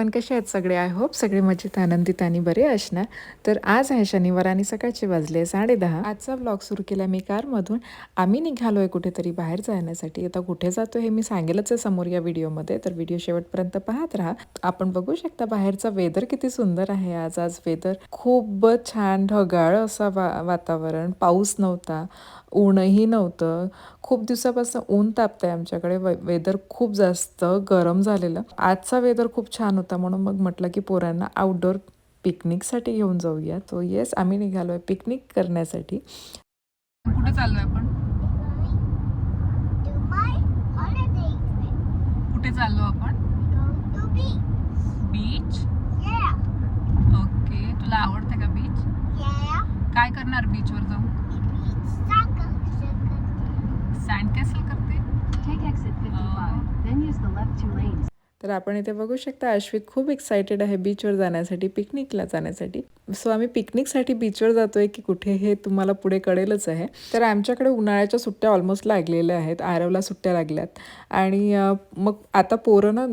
Everyone कसे आहेत सगळे? आय होप सगळे मजेत आनंदित आणि बरे असणार. तर आज आहे शनिवार आणि सकाळचे वाजले साडेदहा आजचा ब्लॉग सुरू केला मी कारमधून. आम्ही निघालो आहे कुठेतरी बाहेर जाण्यासाठी. आता कुठे जातो हे मी सांगेलच आहे समोर या व्हिडिओमध्ये. तर व्हिडिओ शेवटपर्यंत पाहत राहा. आपण बघू शकता बाहेरचा वेदर किती सुंदर आहे आज. आज वेदर खूप छान ढगाळ असा वा वातावरण. पाऊस नव्हता ऊनही नव्हतं. खूप दिवसापासून ऊन तापतंय आमच्याकडे. वेदर खूप जास्त गरम झालेलं. आजचा वेदर खूप छान होता. म्हणून मग म्हटलं की पोरांना आउटडोर पिकनिकसाठी घेऊन जाऊया तो येस आम्ही निघालो आहे पिकनिक करण्यासाठी कुठे आपण my holiday trip. कुठे चाललो आपण. बीच. ओके तुला आवडते का बीच. काय करणार बीचवर जाऊन Beach soccer. Soccer. Sand castle करते तर आपण इथे बघू शकता अश्वित खूप एक्सायटेड आहे बीचवर जाण्यासाठी पिकनिकला जाण्यासाठी. सो आम्ही पिकनिकसाठी बीचवर आहे की कुठे हे तुम्हाला पुढे कळेलच आहे. तर आमच्याकडे उन्हाळ्याच्या सुट्ट्या ऑलमोस्ट लागलेल्या आहेत. आरवला सुट्ट्या लागल्यात. आणि मग आता पोरं ना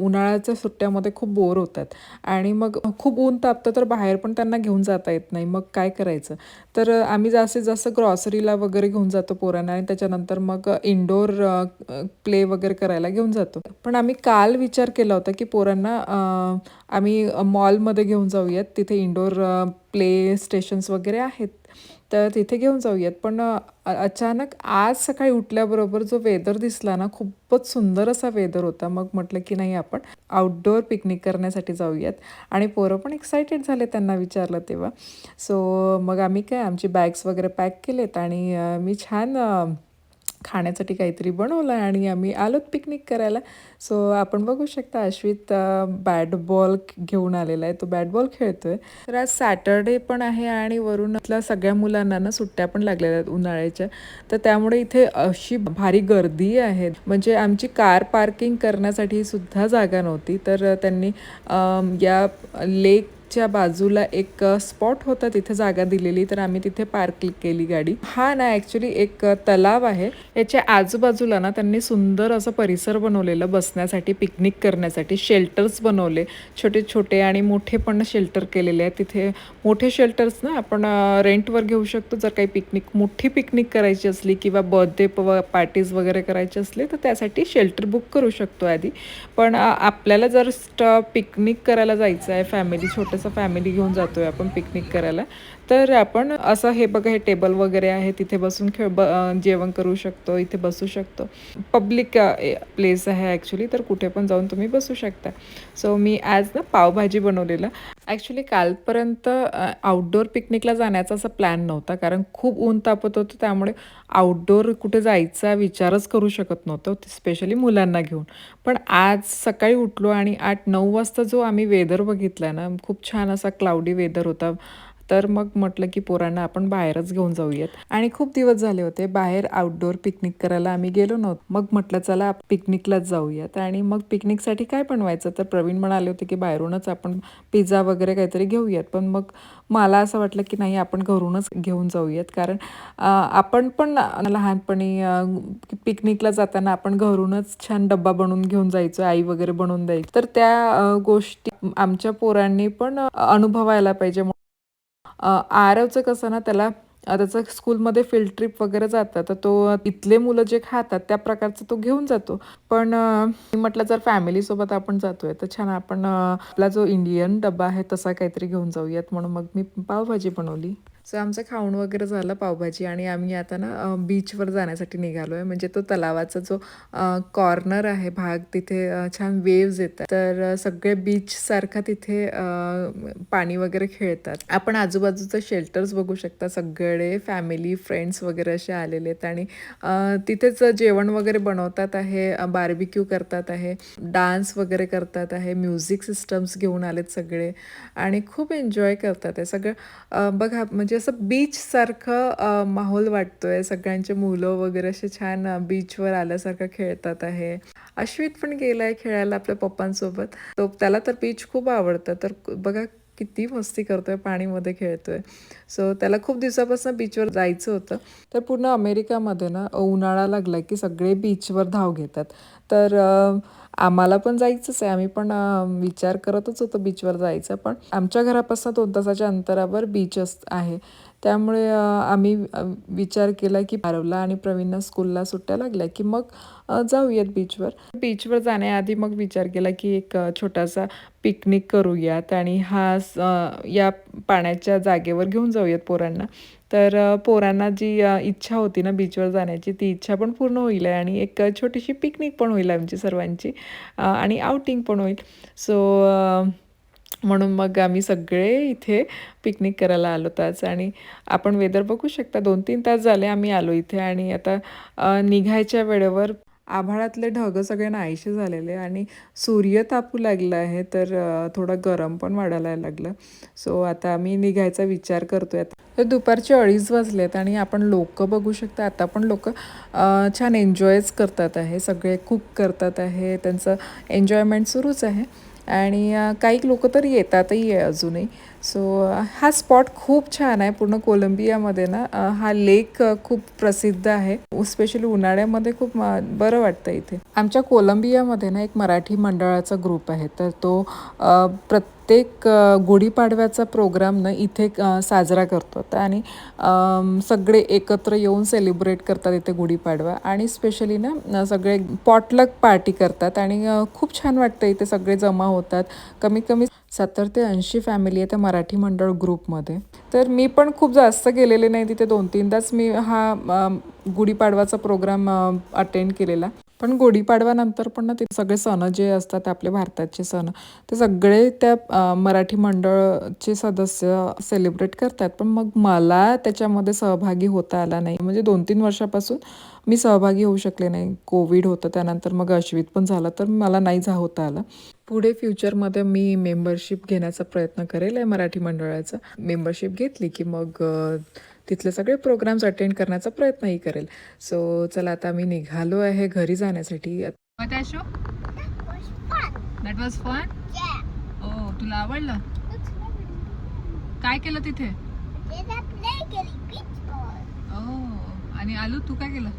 उन्हाळ्याच्या सुट्ट्यामध्ये खूप बोर होतात. आणि मग खूप ऊन तापतं तर बाहेर पण त्यांना घेऊन जाता येत नाही. मग काय करायचं? तर आम्ही जास्तीत जास्त ग्रॉसरीला वगैरे घेऊन जातो पोरांना आणि त्याच्यानंतर मग इंडोर प्ले वगैरे करायला घेऊन जातो. पण आम्ही काल विचार केला होता की पोरांना आम्ही मॉलमध्ये घेऊन जाऊयात. तिथे इंडोर प्ले स्टेशन्स वगैरे आहेत. तर तिथे घेऊन जाऊयात. पण अचानक आज सकाळी उठल्याबरोबर जो वेदर दिसला ना खूपच सुंदर असा वेदर होता. मग म्हटलं की नाही आपण आउटडोअर पिकनिक करण्यासाठी जाऊयात. आणि पोरं पण एक्सायटेड झाले त्यांना विचारलं तेव्हा. सो मग आम्ही काय आमची बॅग्स वगैरे पॅक केलेत आणि मी छान खाण्यासाठी काहीतरी बनवलं आणि आम्ही आलोत पिकनिक करायला. सो आपण बघू शकता अश्वित बॅट बॉल घेऊन आलेला आहे. तो बॅट बॉल खेळतोय. तर आज सॅटरडे पण आहे आणि वरून सगळ्या मुलांना ना सुट्ट्या पण लागलेल्या आहेत उन्हाळ्याच्या. तर त्यामुळे इथे अशी भारी गर्दी आहे. म्हणजे आमची कार पार्किंग करण्यासाठी सुद्धा जागा नव्हती. तर त्यांनी या लेक च्या बाजूला एक स्पॉट होता तिथे जागा दिलेली तर आम्ही तिथे पार्क केली गाडी. हा ना ॲक्च्युली एक तलाव आहे. याच्या आजूबाजूला ना त्यांनी सुंदर असं परिसर बनवलेलं बसण्यासाठी पिकनिक करण्यासाठी शेल्टर्स बनवले. छोटे छोटे आणि मोठे पण शेल्टर केलेले आहेत. तिथे मोठे शेल्टर्स ना आपण रेंटवर घेऊ शकतो. जर काही पिकनिक मोठी पिकनिक करायची असली किंवा बर्थडे पार्टीज वगैरे करायची असली तर त्यासाठी शेल्टर बुक करू शकतो आधी. पण आपल्याला जर पिकनिक करायला जायचं आहे फॅमिली छोटंसं फॅमिली घेऊन जातोय आपण पिकनिक करायला. तर आपण असं हे बघा हे टेबल वगैरे आहे तिथे बसून खेळ ब जेवण करू शकतो इथे बसू शकतो. पब्लिक प्लेस आहे ॲक्च्युली तर कुठे पण जाऊन तुम्ही बसू शकता. सो मी आज ना पावभाजी बनवलेलं. ॲक्च्युली कालपर्यंत आउटडोअर पिकनिकला जाण्याचा असा प्लॅन नव्हता कारण खूप ऊन तापत होतं त्यामुळे आउटडोअर कुठे जायचा विचारच करू शकत नव्हतो स्पेशली मुलांना घेऊन. पण आज सकाळी उठलो आणि आठ नऊ वाजता जो आम्ही वेदर बघितला ना खूप छान असा क्लाउडी वेदर होता. तर मग म्हटलं की पोरांना आपण बाहेरच घेऊन जाऊयात. आणि खूप दिवस झाले होते बाहेर आउटडोअर पिकनिक करायला आम्ही गेलो नव्हतो. मग म्हटलं चला पिकनिकलाच जाऊयात. आणि मग पिकनिकसाठी काय बनवायचं? तर प्रवीण म्हणाले होते की बाहेरूनच आपण पिझ्झा वगैरे काहीतरी घेऊयात. पण मग मला असं वाटलं की नाही आपण घरूनच घेऊन जाऊयात. कारण आपण पण लहानपणी पिकनिकला जाताना आपण घरूनच छान डब्बा बनवून घेऊन जायचो आई वगैरे बनवून द्यायची. तर त्या गोष्टी आमच्या पोरांनी पण अनुभवायला पाहिजे. आरवचं कसं ना त्याला त्याचं स्कूलमध्ये फील्ड ट्रिप वगैरे जातात तर तो इथले मुलं जे खातात त्या प्रकारचं तो घेऊन जातो. पण मी म्हटलं जर फॅमिलीसोबत आपण जातोय तर छान आपण आपला जो इंडियन डबा आहे तसा काहीतरी घेऊन जाऊयात म्हणून मग मी पावभाजी बनवली. सो आमचं खाऊन वगैरे झालं पावभाजी आणि आम्ही आता ना बीचवर जाण्यासाठी निघालो आहे म्हणजे तो तलावाचा जो कॉर्नर आहे भाग तिथे छान वेव्ज येतात. तर सगळे बीचसारखा तिथे पाणी वगैरे खेळतात. आपण आजूबाजूचं शेल्टर्स बघू शकता. सगळे फॅमिली फ्रेंड्स वगैरे असे आलेले आहेत आणि तिथेच जेवण वगैरे बनवतात आहे बार्बिक्यू करतात आहे डान्स वगैरे करतात आहे म्युझिक सिस्टम्स घेऊन आलेत सगळे आणि खूप एन्जॉय करतात आहे. सगळं बघा म्हणजे म्हणजे असं बीचसारखं अ, माहोल वाटतोय. सगळ्यांचे मुलं वगैरे असे छान बीचवर आल्यासारखं खेळतात आहे. अश्वित पण गेलाय खेळायला आपल्या पप्पांसोबत. तो त्याला तर बीच खूप आवडतं. तर बघा किती मस्ती करतोय पाणीमध्ये खेळतोय. सो त्याला खूप दिवसापासून बीचवर जायचं होतं. तर पूर्ण अमेरिकामध्ये ना उन्हाळा लागला की सगळे बीचवर धाव घेतात. तर आम्हाला पण जायचंच आहे. आम्ही पण विचार करतच होतो बीचवर जायचं. पण आमच्या घरापासून दोन तासाच्या अंतरावर बीच आहे. त्यामुळे आम्ही विचार केला की पारवला आणि प्रवीणना स्कूलला सुट्ट्या लागल्या की मग जाऊयात बीचवर बीचवर जाण्याआधी मग विचार केला की एक छोटासा पिकनिक करूयात आणि हा स- या पाण्याच्या जागेवर घेऊन जाऊयात पोरांना. तर पोरांना जी इच्छा होती ना बीचवर जाण्याची ती इच्छा पण पूर्ण होईल आहे आणि एक छोटीशी पिकनिक पण होईल आमची सर्वांची आणि आउटिंग पण होईल. सो म्हणून मग आम्ही सगळे इथे पिकनिक करायला आलो आज आणि आपण वेदर बघू शकता दोन तीन तास झाले आम्ही आलो इथे. आणि आता निघायच्या वेळेवर आभाळातले ढग सगळे नाहीसे झालेले आणि सूर्य तापू लागला आहे तर थोडं गरम पण वाढायला लागलं. सो आता आम्ही निघायचा विचार करतोय आता. तर दुपारचे अडीच वाजलेत आणि आपण लोक बघू शकता. आता पण लोक छान एन्जॉयच करतात आहे. सगळे कुक करतात आहे. त्यांचं एन्जॉयमेंट सुरूच आहे. आणि काही लोक तर येतातही आहे अजूनही. सो हा स्पॉट खूप छान आहे. पूर्ण कोलंबियामध्ये ना हा लेक खूप प्रसिद्ध आहे. स्पेशली उन्हाळ्यामध्ये खूप बरं वाटतं इथे. आमच्या कोलंबियामध्ये ना एक मराठी मंडळाचा ग्रुप आहे. तर तो अ, प्रत्येक गुढीपाडव्याचा प्रोग्राम ना इथे साजरा करतो. आणि सगळे एकत्र येऊन सेलिब्रेट करतात इथे गुढीपाडवा आणि स्पेशली ना सगळे पॉटलक पार्टी करतात आणि खूप छान वाटतं इथे सगळे जमा होतात. कमीत कमी सत्तर ते ऐंशी फॅमिली आहे त्या मराठी मंडळ ग्रुपमध्ये. तर मी पण खूप जास्त गेलेले नाही तिथे दोन तीनदाच मी हा गुढीपाडवाचा प्रोग्राम अटेंड केलेला. पण गुढीपाडव्यानंतर पण ना ते सगळे सण जे असतात आपले भारताचे सण ते सगळे त्या मराठी मंडळचे सदस्य सेलिब्रेट करतात. पण मग मला त्याच्यामध्ये सहभागी होता आला नाही. म्हणजे दोन तीन वर्षापासून मी सहभागी होऊ शकले नाही. कोविड होतं त्यानंतर मग अश्वित पण झालं तर मला नाही जा होता आलं. पुढे फ्युचरमध्ये मी मेंबरशिप घेण्याचा प्रयत्न करेल आहे मराठी मंडळाचा. मेंबरशिप घेतली की मग तिथले सगळे प्रोग्राम्स अटेंड करण्याचा प्रयत्नही करेल. सो चला आता मी निघालो आहे घरी जाण्यासाठी. That was fun Yeah. ओ तुला आवडलं. काय केलं तिथे? ओ आणि आलू तू काय केलं?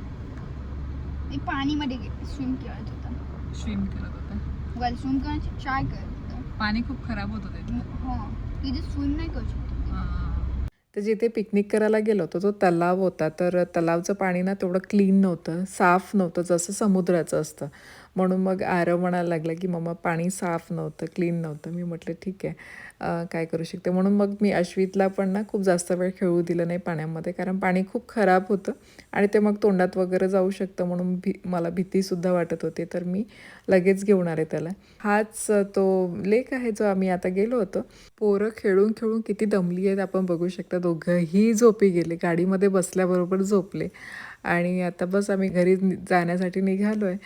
मी पाणीमध्ये स्विम खेळत होता. स्विम करत होता. वेल स्विम करण्याची ट्राय करत होता. पाणी खूप खराब होतं ते हो. तिथे स्विम नाही करू शकत. तर जिथे पिकनिक करायला गेलो होतो तो तलाव होता. तर तलावचं पाणी ना तेवढं क्लीन नव्हतं साफ नव्हतं जसं समुद्राचं असतं. म्हणून मग आरव म्हणायला लागला की मम्मा पाणी साफ नव्हतं क्लीन नव्हतं. मी म्हटलं ठीक आहे काय करू शकते? म्हणून मग मी अश्वितला पण ना खूप जास्त वेळ खेळू दिलं नाही पाण्यामध्ये कारण पाणी खूप खराब होतं आणि ते मग तोंडात वगैरे जाऊ शकतं म्हणून भी मला भीतीसुद्धा वाटत होती. तर मी लगेच घेऊन आले त्याला. हाच तो लेक आहे जो आम्ही आता गेलो होतो. पोरं खेळून खेळून किती दमली आहेत आपण बघू शकता. दोघंही झोपी गेले गाडीमध्ये बसल्याबरोबर झोपले. आणि आता बस आम्ही घरी जाण्यासाठी निघालो आहे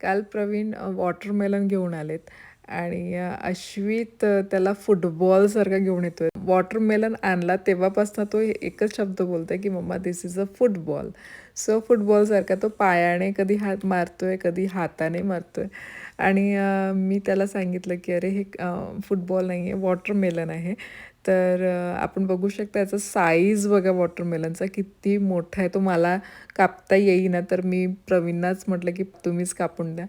काल प्रवीण वॉटरमेलन घेऊन आलेत आणि अश्वित त्याला फुटबॉलसारखा घेऊन येतोय. वॉटरमेलन आणला तेव्हापासून तो एकच शब्द बोलतोय की mamma this is a football so फुटबॉलसारखा तो पायाने कधी हात मारतोय कधी हाताने मारतोय. आणि मी त्याला सांगितलं की अरे हे फुटबॉल नाही आहे वॉटरमेलन आहे. तर आपण बघू शकता याचा साईज बघा वॉटरमेलनचा किती मोठा आहे. तो मला कापता येईना तर मी प्रवीणनाच म्हटलं की तुम्हीच कापून द्या.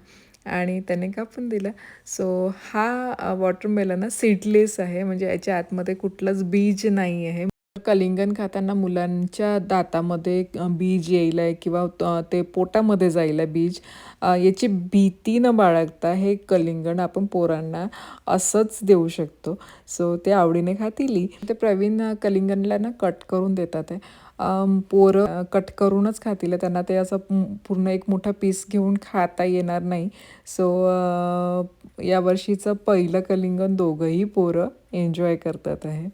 आणि त्याने कापून दिलं. सो हा वॉटरमेलन ना सीडलेस आहे. म्हणजे याच्या आतमध्ये कुठलंच बीज नाही आहे कलिंगण खाताना मुलांच्या दातामध्ये बीज येईल आहे किंवा ते पोटामध्ये जाईल आहे बीज याची भीती न बाळगता हे कलिंगण आपण पोरांना असंच देऊ शकतो. सो ते आवडीने खातील. ते प्रवीण अ, कलिंगणला ना कट करून देतात आहे पोरं कट करूनच खातील. त्यांना ते असं पूर्ण एक मोठा पीस घेऊन खाता येणार नाही. सो यावर्षीचं पहिलं कलिंगण दोघंही पोरं एन्जॉय करतात आहे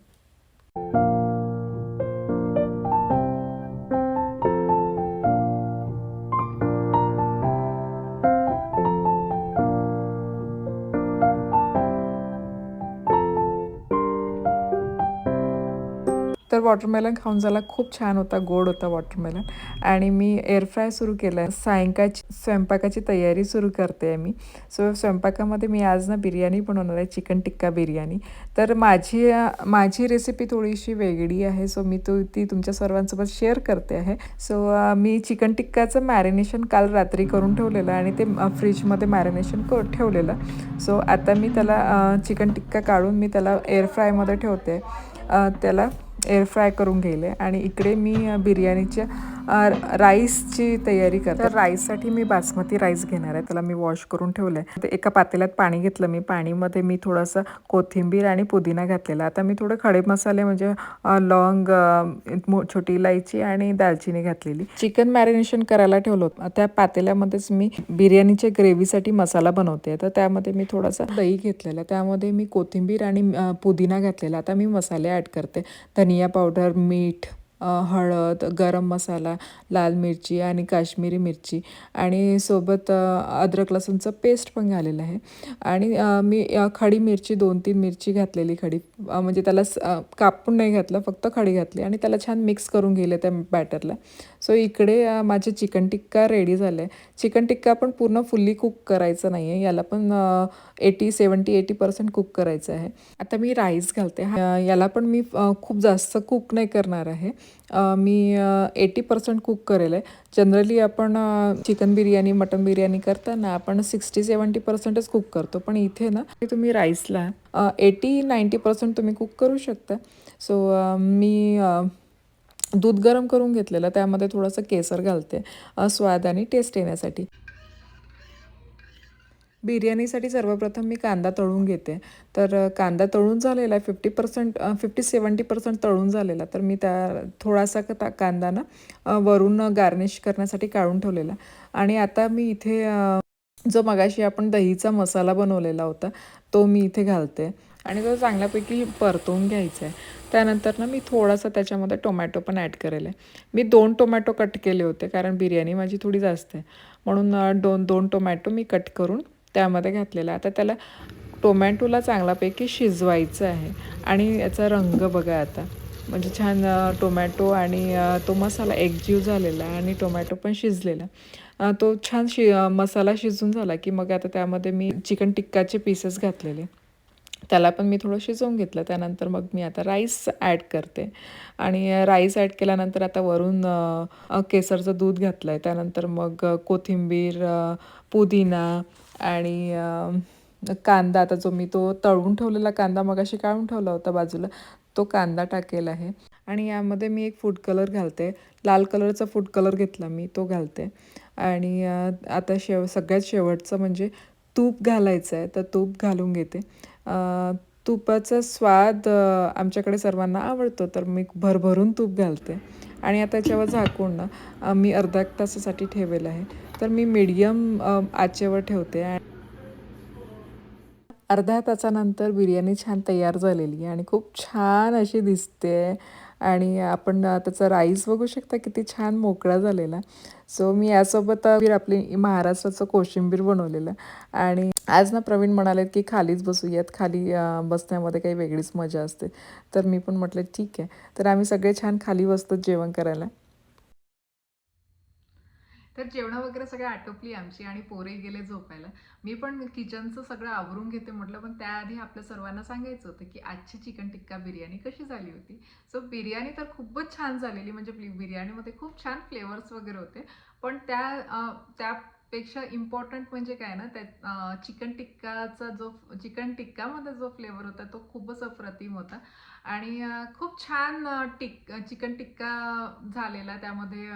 तर वॉटरमेलन खाऊन झाला. खूप छान होता गोड होता वॉटरमेलन आणि मी एअर फ्राय सुरू केला. आहे सायंकाळची स्वयंपाकाची तयारी सुरू करते आहे मी. सो स्वयंपाकामध्ये मी आज ना बिर्याणी बनवणार आहे चिकन टिक्का बिर्याणी. तर माझी माझी रेसिपी थोडीशी वेगळी आहे. सो मी तो ती तुमच्या सर्वांसोबत शेअर करते आहे. सो मी चिकन टिक्काचं मॅरिनेशन काल रात्री करून ठेवलेलं आणि ते फ्रीजमध्ये मॅरिनेशन क ठेवलेलं. सो आता मी त्याला चिकन टिक्का काढून मी त्याला एअर फ्रायमध्ये ठेवते. त्याला एअर फ्राय करून घेले. आणि इकडे मी बिर्याणीच्या राईसची तयारी करते. तर राईससाठी मी बासमती राईस घेणार आहे. त्याला मी वॉश करून ठेवलं आहे ते एका पातेल्यात पाणी घेतलं मी. पाणीमध्ये मी थोडंसं कोथिंबीर आणि पुदिना घातलेला. आता मी थोडे खडे मसाले म्हणजे लवंग मो- छोटी इलायची आणि दालचिनी घातलेली. चिकन मॅरिनेशन करायला ठेवलं. होतं त्या पातेल्यामध्येच मी बिर्याणीच्या ग्रेव्हीसाठी मसाला बनवते. तर त्यामध्ये मी थोडासा दही घेतलेला. त्यामध्ये मी कोथिंबीर आणि पुदिना घातलेला. आता मी मसाले ॲड करते. धनिया पावडर मीठ हळद गरम मसाला लाल मिरची आणि काश्मीरी मिरची आणि सोबत अद्रक लसूणचं पेस्ट पण घालेलं आहे. आणि मी खडी मिरची दोन तीन मिरची घातलेली खडी. म्हणजे त्याला स- कापून नाही घातलं फक्त खडी घातली आणि त्याला छान मिक्स करून गेले त्या बॅटरला. सो इकडे माझे चिकन टिक्का रेडी झाले. चिकन टिक्का पण पूर्ण फुल्ली कुक करायचं नाही आहे याला पण eighty seventy eighty percent cook करायचं आहे. आता मी राईस घालते. याला पण मी खूप जास्त कुक नाही करणार आहे. मी एटी पर्सेंट कुक करेल आहे. जनरली आपण चिकन बिर्याणी मटन बिर्याणी करताना आपण सिक्स्टी सेवन्टी पर्सेंटच कुक करतो. पण इथे ना तुम्ही राईसला एटी नाईंटी पर्सेंट तुम्ही कुक करू शकता. सो मी दूध गरम करून घेतलेलं त्यामध्ये थोडंसं केसर घालते स्वाद आणि टेस्ट येण्यासाठी. बिर्याणीसाठी सर्वप्रथम मी कांदा तळून घेते. तर कांदा तळून झालेला आहे fifty percent fifty seventy percent तळून झालेला तर मी त्या थोडासा क- ता कांदा ना वरून गार्निश करण्यासाठी काढून ठेवलेला. आणि आता मी इथे जो मगाशी आपण दहीचा मसाला बनवलेला होता तो मी इथे घालते. आणि तो चांगल्यापैकी परतवून घ्यायचा आहे त्यानंतर ना मी थोडासा त्याच्यामध्ये टोमॅटो पण ॲड करेल आहे. मी दोन टोमॅटो कट केले होते कारण बिर्याणी माझी थोडी जास्त आहे. म्हणून दोन दोन टोमॅटो मी कट करून त्यामध्ये घातलेला आहे. आता त्याला टोमॅटोला चांगल्यापैकी शिजवायचं आहे आणि याचा रंग बघा आता. म्हणजे छान टोमॅटो आणि तो मसाला एकजीव झालेला आहे आणि टोमॅटो पण शिजलेला तो छान शि मसाला शिजून झाला की मग आता त्यामध्ये मी चिकन टिक्काचे पीसेस घातलेले. त्याला पण मी थोडं शिजवून घेतलं. त्यानंतर मग मी आता राईस ॲड करते. आणि राईस ॲड केल्यानंतर आता वरून केसरचं दूध घातलं आहे त्यानंतर मग कोथिंबीर पुदिना आणि कांदा. आता जो मी तो तळून ठेवलेला कांदा मगाशी काढून ठेवला होता बाजूला तो कांदा टाकेला आहे. आणि यामध्ये मी एक फूड कलर घालते. लाल कलरचा फूड कलर घेतला मी तो घालते. आणि आता शेव सगळ्यात शेवटचं म्हणजे तूप घालायचं आहे तर तूप घालून घेते. तुपाचा स्वाद आमच्याकडे सर्वांना आवडतो तर मी भरभरून तूप घालते. आणि आता याच्यावर झाकून ना मी अर्धा एक तासासाठी ठेवेल आहे. तर मी मीडियम आचेवर ठेवते. आणि अर्ध्या तासानंतर बिर्याणी छान तयार झालेली आहे आणि खूप छान अशी दिसते. आणि आपण त्याचा राईस बघू शकता किती छान मोकळा झालेला. सो मी यासोबत आपली महाराष्ट्राचं कोशिंबीर बनवलेलं. आणि आज ना प्रवीण म्हणाले की खालीच बसूयात. खाली बसण्यामध्ये काही वेगळीच मजा असते. तर मी पण म्हटलं ठीक आहे. तर आम्ही सगळे छान खाली बसतो जेवण करायला. तर जेवणं वगैरे सगळं आटोपली आमची आणि पोरे गेले झोपायला. मी पण किचनचं सगळं आवरून घेते म्हटलं पण त्याआधी आपल्या सर्वांना सांगायचं होतं की आजची चिकन टिक्का बिर्याणी कशी झाली होती? सो बिर्याणी तर खूपच छान झालेली म्हणजे बिर्याणीमध्ये खूप छान फ्लेवर्स वगैरे होते. पण त्या त्या त्यापेक्षा इम्पॉर्टंट म्हणजे काय ना त्या चिकन टिक्काचा जो चिकन टिक्कामध्ये जो फ्लेवर होता तो खूपच अप्रतिम होता. आणि खूप छान टिक चिकन टिक्का झालेला त्यामध्ये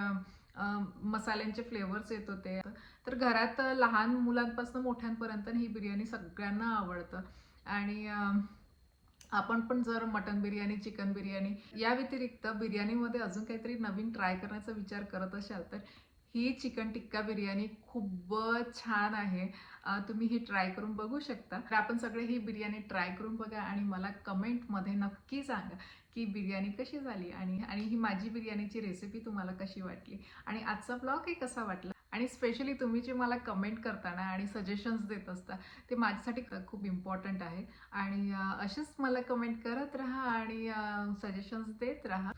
मसाल्यांचे फ्लेवर्स येत होते. तर घरात लहान मुलांपासून मोठ्यांपर्यंत ही बिर्याणी सगळ्यांना आवडतं. आणि आपण पण जर मटन बिर्याणी चिकन बिर्याणी या व्यतिरिक्त बिर्याणीमध्ये अजून काहीतरी नवीन ट्राय करण्याचा विचार करत असाल तर ही चिकन टिक्का बिर्याणी खूपच छान आहे. तुम्ही ही ट्राय करून बघू शकता. तर आपण सगळे ही बिर्याणी ट्राय करून बघा आणि मला कमेंटमध्ये नक्की सांगा की बिर्याणी कशी झाली आणि आणि ही माझी बिर्याणीची रेसिपी तुम्हाला कशी वाटली आणि आजचा ब्लॉगही कसा वाटला? आणि स्पेशली तुम्ही जे मला कमेंट करताना आणि सजेशन्स देत असता ते माझ्यासाठी खूप इम्पॉर्टंट आहे. आणि असेच मला कमेंट करत राहा आणि सजेशन्स देत राहा.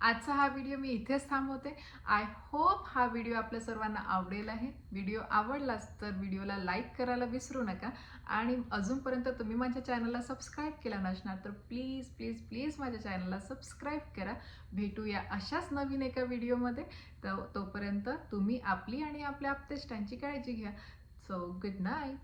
आजचा हा व्हिडिओ मी इथेच थांबवते. आय होप हा व्हिडिओ आपल्या सर्वांना आवडेल आहे. व्हिडिओ आवडलाच तर व्हिडिओला लाईक करायला विसरू नका. आणि अजूनपर्यंत तुम्ही माझ्या चॅनलला सबस्क्राईब केला नसणार तर प्लीज प्लीज प्लीज माझ्या चॅनलला सबस्क्राईब करा. भेटूया अशाच नवीन एका व्हिडिओमध्ये तर तोपर्यंत तुम्ही आपली आणि आपल्या आपतेष्टांची काळजी घ्या. So good night